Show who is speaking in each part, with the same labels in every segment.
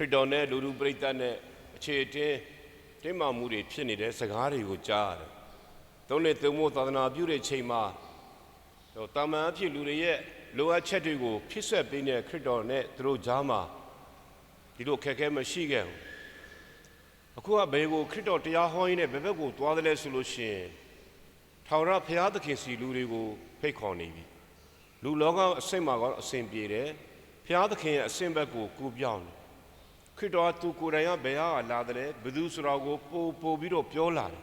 Speaker 1: ရစ်တော်နဲ့လူလူပရိသတ်နဲ့အခြေအတင်းတင်းမာမှုတွေဖြစ်နေတဲ့စကားတွေကိုကြားရတယ်။သုံးနှစ်သုံးဖို့သာသနာပြုတဲ့ချိန်မှာဟိုတာမန်အဖြစ်လူတွေရဲ့လိုအပ်ချက်တွေကိုဖြစ်ဆက်ပေးနေတဲ့ခရစ်တော်နဲ့သူတို့ကြားမှာဒီလိုခက်ခဲမရှိခဲ့ဘူး။အခုကဘယ်ကိုခရစ်တော်တရားဟောရင်းနဲ့ဘယ်ဘက်ကိုသွားတယ်လဲဆိုလို့ရှိရင်ထာဝရဘုရားသခင်စီလူတွေကိုဖိတ်ခေါ်နေပြီ။လူလောကအဆင့်မှာကတော့အဆင်ပြေတယ်။ဘုရားသခင်ရဲ့အဆင့်ဘက်ကိုကူပြောင်းတယ်။ ခရစ်တော်ကသူကိုယ်တိုင်ကဘယ်ဟာကလာတယ်ဘယ်သူဆိုတာကိုပို့ပို့ပြီးတော့ပြောလာတယ်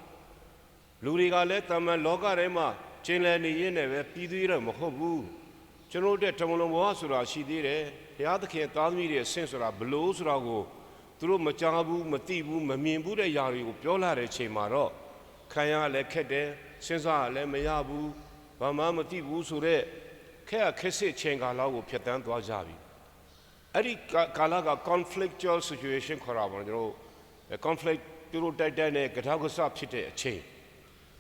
Speaker 1: ။လူတွေကလည်းတမန်လောကထဲမှာကျင်လည်နေရင်းနဲ့ပဲပြီးသေးတယ်မဟုတ်ဘူး။ကျွန်တော်တို့တမန်တော်ဘဝဆိုတာရှိသေးတယ်။ဘုရားသခင်သားသမီးတွေအဆင့်ဆိုတာဘလို့ဆိုတာကိုသူတို့မကြားဘူးမသိဘူးမမြင်ဘူးတဲ့ຢာတွေကိုပြောလာတဲ့ချိန်မှာတော့ခံရလည်းခက်တယ်စဉ်းစားရလည်းမရဘူးဘာမှမသိဘူးဆိုတော့ခက်ခက်စစ်ချိန်ကာလကိုဖျက်ဆီးသွားကြပြီ အဲ့ဒီကာလက conflictual situation ခေါ်တာပေါ့ကျွန်တော်တို့ conflict သူတို့တိုက်တဲ့နဲ့ကထောက်ကဆဖြစ်တဲ့အချိန်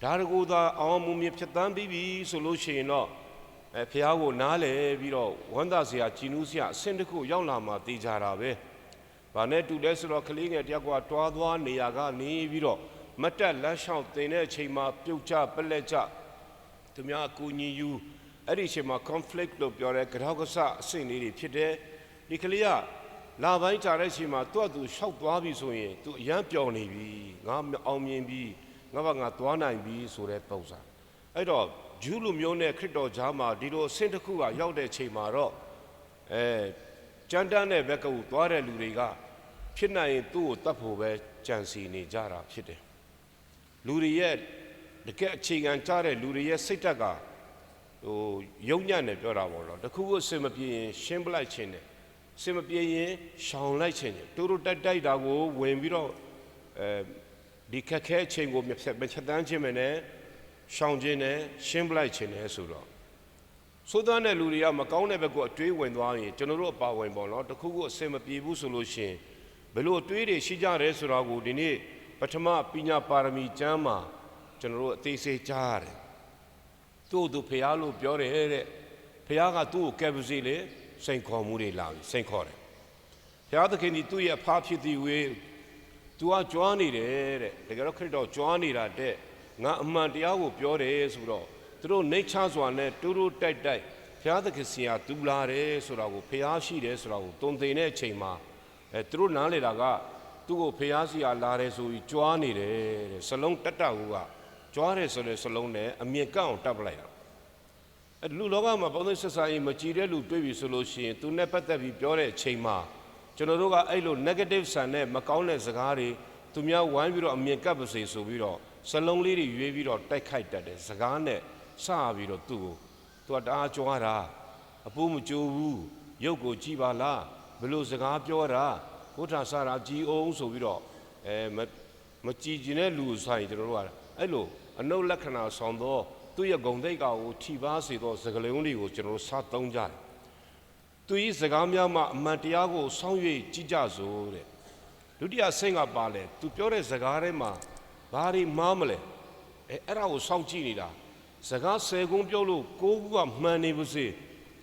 Speaker 1: ဒါတကူသာအောင်မှုမြဖြစ်တမ်းပြီးပြီဆိုလို့ရှိရင်တော့အဲဖះကိုနားလေပြီးတော့ဝမ်းသာစရာကြည်နူးစရာအဆင့်တစ်ခုရောက်လာမှသိကြတာပဲ။ဘာနဲ့တူလဲဆိုတော့ကလေးငယ်တယောက်ကတွားသွားနေရကနေပြီးတော့မတ်တက်လမ်းလျှောက်တင်တဲ့အချိန်မှာပြုတ်ကျပလက်ကျသူများအကူညီယူအဲ့ဒီအချိန်မှာ conflict လို့ပြောတဲ့ကြောက်ကဆအဆင့်လေးတွေဖြစ်တယ်။ ဒီကလေးကလာပိုင်းကြာတဲ့အချိန်မှာသူ့အတူလျှောက်သွားပြီဆိုရင်သူအရန်ပျော်နေပြီ။ငါအောင်မြင်ပြီငါဘာငါသွားနိုင်ပြီဆိုတဲ့ပုံစံ။အဲ့တော့ဂျူးလူမျိုးနဲ့ခရစ်တော်ကြားမှာဒီလိုအဆင့်တစ်ခုကရောက်တဲ့ချိန်မှာတော့အဲကြမ်းတမ်းတဲ့ဘက်ကကိုသွားတဲ့လူတွေကဖြစ်နိုင်ရင်သူ့ကိုတတ်ဖို့ပဲကြံစီနေကြတာဖြစ်တယ်လူတွေရဲ့တကယ်အခြေခံကြတဲ့လူတွေရဲ့စိတ်ဓာတ်ကဟိုယုံညံ့တယ်ပြောတာပေါ့နော်တခုခုအစင်မပြေရင်ရှင်းပလိုက်ခြင်းတယ်အ စင်မပြေရင်ရှောင်လိုက်ခြင်းတယ်တူတူတိုက်တိုက်တာကိုဝင်ပြီးတော့အဲဒီခက်ခဲအချိန်ကိုမဖြတ်မချက်တန်းခြင်းမနဲ့ရှောင်ခြင်းနဲ့ရှင်းပလိုက်ခြင်းနဲ့ဆိုတော့သို့သောတဲ့လူတွေကမကောင်းတဲ့ဘက်ကိုအတွေးဝင်သွားရင်ကျွန်တော်တို့အပါဝင်ပေါ့နော်တခုခုအစင်မပြေဘူးဆိုလို့ရှိရင်ဘယ်လိုအတွေးတွေရှိကြရဲဆိုတာကိုဒီနေ့ပထမပညာပါရမီကျမ်းမှာကျွန်တော်တို့အသေးစိတ်ကြားရတယ်သူ့သူဖះလို့ပြောတယ်တဲ့ဖះကသူ့ကိုကယ်ပစီလေ စိန်ခေါ်မှုတွေလာပြီစိန်ခေါ်တယ်ဖះသခင်ဒီသူ့ရဲ့အဖဖြစ်သည်ဝေးသူကကြွားနေတယ်တဲ့တကယ်တော့ခရစ်တော်ကြွားနေတာတဲ့ငါအမှန်တရားကိုပြောတယ်ဆိုတော့သူတို့နှိတ်ချစွာနဲ့တူတူတိုက်တိုက်ဘုရားသခင်စီဟာတူလာတယ်ဆိုတာကိုဖះရှိတယ်ဆိုတာကိုတုံသိတဲ့အချိန်မှာအဲသူတို့နားလေတာကသူ့ကိုဖះစီဟာလာတယ်ဆိုပြီးကြွားနေတယ်တဲ့စလုံးတက်တက်ဟူကကြွားတယ်ဆိုတဲ့စလုံးနဲ့အမြင့်ကန့်အောင်တပ်ပလိုက်တာအဲ လူလောကမှာပုံသစ်ဆက်ဆံရေးမကြည်တဲ့လူတွေ့ပြီဆိုလို့ရှိရင်သူနဲ့ပတ်သက်ပြီးပြောတဲ့အချိန်မှာကျွန်တော်တို့ကအဲ့လို negative ဆန်နဲ့မကောင်းတဲ့စကားတွေသူများဝိုင်းပြီးတော့အမြင်ကပ်ပါစေဆိုပြီးတော့စလုံးလေးတွေရွေးပြီးတော့တိုက်ခိုက်တတ်တယ်စကားနဲ့စပြီးတော့သူ့ကိုသူကတအားကြွားတာအပိုးမကြိုးဘူးရုပ်ကိုကြည်ပါလားဘလို့စကားပြောတာဘုရားဆရာကြည်အောင်ဆိုပြီးတော့အဲမကြည်ကျင်တဲ့လူဆိုင်ကျွန်တော်တို့ကအဲ့လိုအနုလက္ခဏာဆောင်သော သူ့ရဲ့ဂုံသိက္ခာကိုထိပါစေသောစကလုံးတွေကိုကျွန်တော်တို့စသုံးကြတယ်သူဤစကားများမှအမှန်တရားကိုစောင့်၍ကြည်ကြစို့တဲ့ဒုတိယဆင့်ကပါလဲသူပြောတဲ့စကားထဲမှာဘာတွေမှားမလဲအဲအဲ့ဒါကိုစောင့်ကြည့်နေတာစကားဆယ်ကုန်းပြောလို့ကိုးခုကမှန်နေပါစေ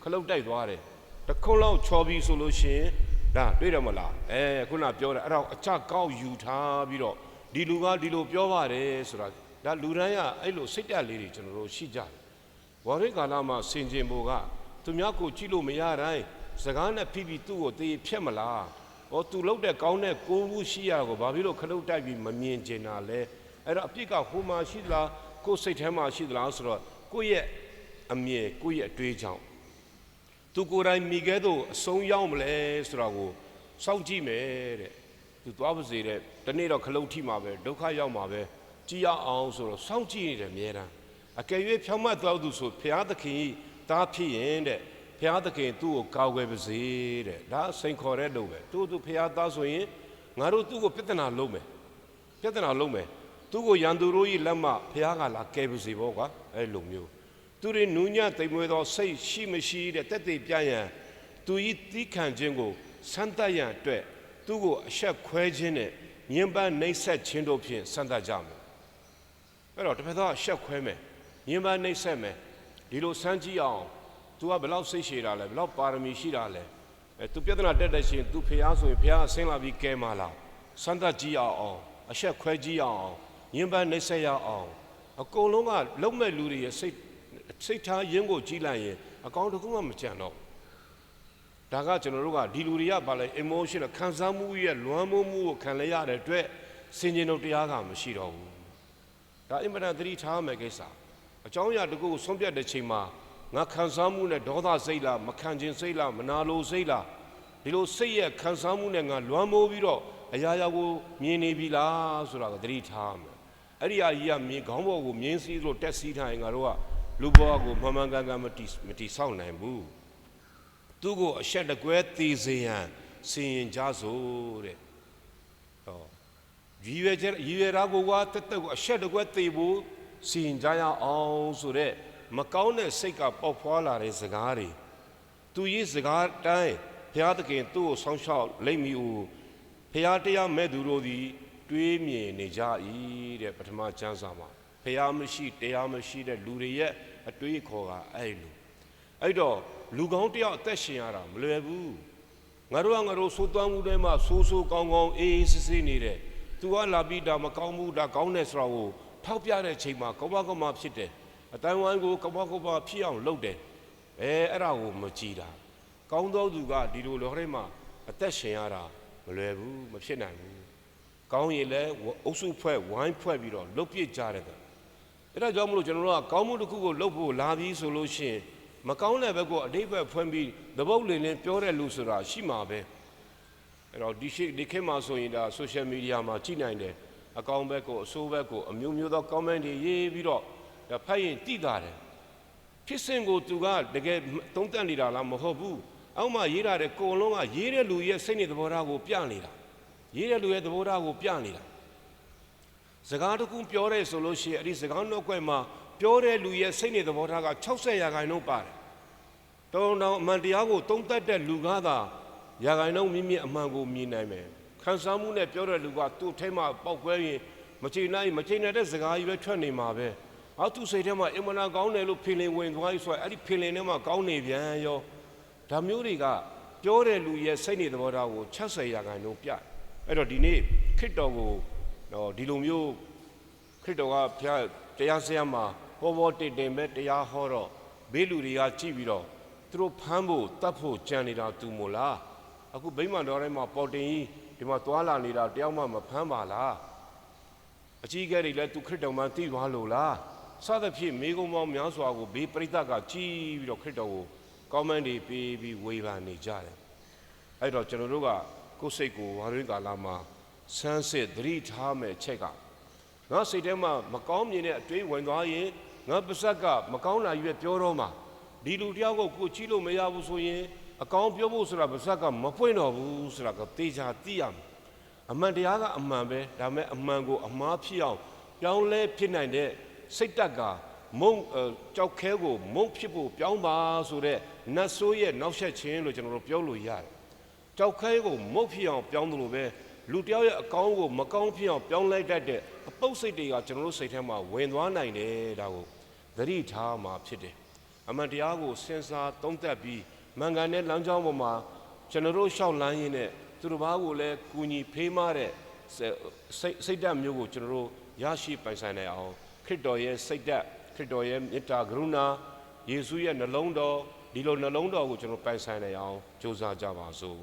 Speaker 1: ခလုတ်တိုက်သွားတယ်တခုံးလောက်ချော်ပြီးဆိုလို့ရှိရင်ဒါတွေ့တယ်မလားအဲခုနပြောတယ်အဲ့ဒါအချကောက်ယူထားပြီးတော့ဒီလူကဒီလိုပြောပါတယ်ဆိုတာ ဒါလူတိုင်းကအဲ့လိုစိတ်တက်လေးတွေကျွန်တော်တို့ရှိကြတယ်ဝါရိကာလမှာဆင်ခြင်ဖို့ကသူများကိုကြည့်လို့မရတိုင်းစကားနဲ့ဖိပြီးသူ့ကိုတေးဖြက်မလားဟောသူလောက်တဲ့ကောင်းတဲ့ကိုးခုရှိရကိုဘာဖြစ်လို့ခလုတ်တိုက်ပြီးမမြင်ကျင်တာလဲအဲ့တော့အပြစ်ကဟိုမှာရှိသလားကိုယ်စိတ်ထဲမှာရှိသလားဆိုတော့ကိုယ့်ရဲ့အမြင်ကိုယ့်ရဲ့အတွေးကြောင့်သူကိုယ်တိုင်မိခဲ့သို့အဆုံးရောက်မလဲဆိုတာကိုစောင့်ကြည့်မယ်တဲ့သူသွားပါစေတဲ့ဒီနေ့တော့ခလုတ်ထိမှာပဲဒုက္ခရောက်မှာပဲ ကြည်ရအောင်ဆိုတော့စောင့်ကြည့်နေတယ်အများတန်းအကယ်၍ဖြောင်းမတ်သွားသူဆိုဘုရားသခင်တားဖြစ်ရင်တဲ့ဘုရားသခင်သူ့ကိုကောက်ွယ်ပါစေတဲ့ဒါစိန်ခေါ်တဲ့လို့ပဲသူ့သူဘုရားသားဆိုရင်ငါတို့သူ့ကိုပြဿနာလုံးမယ်ပြဿနာလုံးမယ်သူ့ကိုရန်သူတို့၏လက်မှဘုရားကလာကယ်ပါစေပေါ့ကွာအဲ့လိုမျိုးသူတွေနူးညံ့သိမ်မွေးသောစိတ်ရှိမရှိတဲ့တက်သေးပြရန်သူဤသီးခံခြင်းကိုစမ်းသပ်ရန်အတွက်သူ့ကိုအဆက်ခွဲခြင်းနဲ့ညင်ပန်းနှိပ်ဆက်ခြင်းတို့ဖြင့်စမ်းသပ်ကြမယ် အဲ့တော့တစ်ဖက်သားအဆက်ခွဲမယ်ညင်ပန်းနှိပ်ဆက်မယ်ဒီလိုစမ်းကြည့်အောင် तू ကဘယ်လောက်စိတ်ရှည်တာလဲဘယ်လောက်ပါရမီရှိတာလဲအဲသူပြဿနာတက်တဲ့ရှင်သူဖះဆိုရင်ဖះဆင်းလာပြီးကဲမာလာစမ်းသပ်ကြည့်အောင်အောင်အဆက်ခွဲကြည့်အောင်ညင်ပန်းနှိမ့်ဆက်ရအောင်အကုန်လုံးကလုံးမဲ့လူတွေရဲ့စိတ်စိတ်ထားရင်းကိုကြည့်လိုက်ရင်အကောင်းတစ်ခုမှမကြံတော့ဒါကကျွန်တော်တို့ကဒီလူတွေကဘာလဲ emotion ခံစားမှုရဲ့လွမ်းမိုးမှုကိုခံလဲရတဲ့အတွက်စင်ကျင်တို့တရားကမရှိတော့ဘူး ဒါအင်မတန်သတိထားမယ်ကိစ္စအကြောင်းအရာတစ်ခုကိုဆုံးဖြတ်တဲ့ချိန်မှာငါခံစားမှုနဲ့ဒေါသစိတ်လားမခံခြင်းစိတ်လားမနာလိုစိတ်လားဒီလိုစိတ်ရဲ့ခံစားမှုနဲ့ငါလွမ်းမိုးပြီးတော့အရာရာကိုမြင်နေပြီလားဆိုတာကိုသတိထားမယ်အဲ့ဒီအကြီးကမြင်ခေါင်းပေါ်ကိုမြင်းစည်းလို့တက်စီးထားရင်ငါတို့ကလူဘဝကိုမှန်မှန်ကန်ကန်မတီမတီဆောက်နိုင်ဘူးသူ့ကိုအဆက်တကွဲတည်စေရန်စီရင်ကြစို့တဲ့ဟော ရည်ရွယ်ချက်ရည်ရွယ်တာကိုကတက်တက်ကိုအဆက်တကွဲတည်ဖို့စီရင်ကြရအောင်ဆိုတဲ့မကောင်းတဲ့စိတ်ကပေါက်ဖွာလာတဲ့စကားတွေသူရေးစကားတိုင်းဘုရားသခင်သူ့ကိုဆောင်းလျှောက်လိမ့်မီဦးဘုရားတရားမဲ့သူတို့သည် တွေးမြင်နေကြ၏တဲ့ပထမကျမ်းစာမှာဘုရားမရှိတရားမရှိတဲ့လူတွေရဲ့အတွေးခေါ်ကအဲ့လိုအဲ့တော့လူကောင်းတယောက်အသက်ရှင်ရတာမလွယ်ဘူးငါတို့ကငါတို့ဆိုးသွမ်းမှုတွေမှာဆိုးဆိုးကောင်းကောင်းအေးအေးဆေးဆေးနေတယ် သူကလာပြီးဒါမကောင်းဘူးဒါကောင်းတယ်ဆိုတာကိုထောက်ပြတဲ့ချိန်မှာကောင်းပါကောင်းပါဖြစ်တယ်အတိုင်းဝိုင်းကိုကောင်းပါကောင်းပါဖြစ်အောင်လုပ်တယ်အဲအဲ့ဒါကိုမကြည်တာကောင်းသောသူကဒီလိုလောကထဲမှာအသက်ရှင်ရတာမလွယ်ဘူးမဖြစ်နိုင်ဘူးကောင်းရင်လည်းအုပ်စုဖွဲ့ဝိုင်းဖွဲ့ပြီးတော့လုတ်ပြစ်ကြတယ်အဲ့ဒါကြောင့်မလို့ကျွန်တော်တို့ကကောင်းမှုတစ်ခုကိုလုပ်ဖို့လာပြီးဆိုလို့ရှိရင်မကောင်းတဲ့ဘက်ကိုအတိတ်ဘက်ဖွင့်ပြီးသဘုတ်လင်းလင်းပြောတဲ့လူဆိုတာရှိမှာပဲ အဲ့တော့ဒီရှိဒီခေတ်မှာဆိုရင်ဒါ social media မှာကြည့်နိုင်တယ်အကောင်းဘက်ကိုအဆိုးဘက်ကိုအမျိုးမျိုးသော comment တွေရေးပြီးတော့ဒါဖတ်ရင်တိတာတယ်ဖြစ်စဉ်ကိုသူကတကယ်သုံးသပ်နေတာလားမဟုတ်ဘူးအောက်မှာရေးထားတဲ့ကိုယ်လုံးကရေးတဲ့လူရဲ့စိတ်နဲ့သဘောထားကိုပြနေတာရေးတဲ့လူရဲ့သဘောထားကိုပြနေတာစကားတစ်ခုပြောရဲဆိုလို့ရှိရင်အဲ့ဒီစကားနှုတ်ခွဲမှာပြောတဲ့လူရဲ့စိတ်နဲ့သဘောထားက60ရာခိုင်နှုန်းပါတယ်။တောင်းတောင်းအမှန်တရားကိုသုံးသပ်တဲ့လူကသာ ရာခိုင်နှုန်းမြင့်မြင့်အမှန်ကိုမြင်နိုင်မယ်။ခံစားမှုနဲ့ပြောတဲ့လူကသူ့ထဲမှာပောက်ကွဲရင်မချိန်နိုင်မချိန်နိုင်တဲ့စကားကြီးပဲထွက်နေမှာပဲ။အောက်သူစိတ်ထဲမှာအင်မနာကောင်းတယ်လို့ဖီလင်ဝင်သွားပြီဆိုရင်အဲ့ဒီဖီလင်ထဲမှာကောင်းနေပြန်ရောဒါမျိုးတွေကပြောတဲ့လူရဲ့စိတ်နဲ့သဘောထားကို60ရာခိုင်နှုန်းပြ။အဲ့တော့ဒီနေ့ခရစ်တော်ကိုတော့ဒီလိုမျိုးခရစ်တော်ကဘုရားတရားစရာမှာဟောဘောတင်တင်ပဲတရားဟောတော့ဘေးလူတွေကကြည့်ပြီးတော့သူတို့ဖမ်းဖို့တတ်ဖို့ကြံနေတာသူမို့လား အခုဗိမာန်တော်ထဲမှာပေါ်တင်ကြီးဒီမှာသွာလာနေတာတယောက်မှမဖမ်းပါလားအကြီးအကဲတွေလည်းသူခရစ်တော်မှသိသွားလို့လားစသဖြင့်မိဂုံမောင်းများစွာကိုဘေးပရိသတ်ကကြည်ပြီးတော့ခရစ်တော်ကိုကောင်းမန့်တွေပေးပြီးဝေဖန်နေကြတယ်အဲ့တော့ကျွန်တော်တို့ကကိုယ်စိတ်ကိုဝါရင်းကာလမှာဆန်းစစ်သတိထားမယ်အချက်ကငါစိတ်ထဲမှာမကောင်းမြင်တဲ့အတွေးဝင်သွားရင်ငါပါဇက်ကမကောင်းတာကြီးပဲပြောတော့မှာဒီလူတယောက်ကိုကိုချီလို့မရဘူးဆိုရင် အကောင်ပြောဖို့ဆိုတာပါဇက်ကမပွင့်တော့ဘူးဆိုတာကတေချာသိရမယ်အမှန်တရားကအမှန်ပဲဒါပေမဲ့အမှန်ကိုအမှားဖြစ်အောင်ပြောင်းလဲဖြစ်နိုင်တဲ့စိတ်တက်ကမုံအဲကြောက်ခဲကိုမုံဖြစ်ဖို့ပြောင်းပါဆိုတဲ့နတ်ဆိုးရဲ့နောက်ဆက်ခြင်းလို့ကျွန်တော်တို့ပြောလို့ရတယ်။ကြောက်ခဲကိုမုတ်ဖြစ်အောင်ပြောင်းသလိုပဲလူတယောက်ရဲ့အကောင်းကိုမကောင်းဖြစ်အောင်ပြောင်းလိုက်တတ်တဲ့အပုတ်စိတ်တွေကကျွန်တော်တို့စိတ်ထဲမှာဝင်သွားနိုင်တယ်ဒါကိုသတိထားမှာဖြစ်တယ်အမှန်တရားကိုစဉ်းစားသုံးသပ်ပြီး မှန်ကန်တဲ့လမ်းကြောင်းပေါ်မှာကျွန်တော်တို့ရှောက်လန်းရင်းနဲ့သူတို့ဘာကိုလည်းကူညီဖေးမတဲ့စိတ်စိတ်ဓာတ်မျိုးကိုကျွန်တော်တို့ရရှိပိုင်ဆိုင်နိုင်အောင်ခရစ်တော်ရဲ့စိတ်ဓာတ်ခရစ်တော်ရဲ့မေတ္တာကရုဏာယေရှုရဲ့နှလုံးတော်ဒီလိုနှလုံးတော်ကိုကျွန်တော်ပိုင်ဆိုင်နိုင်အောင်ကြိုးစားကြပါစို့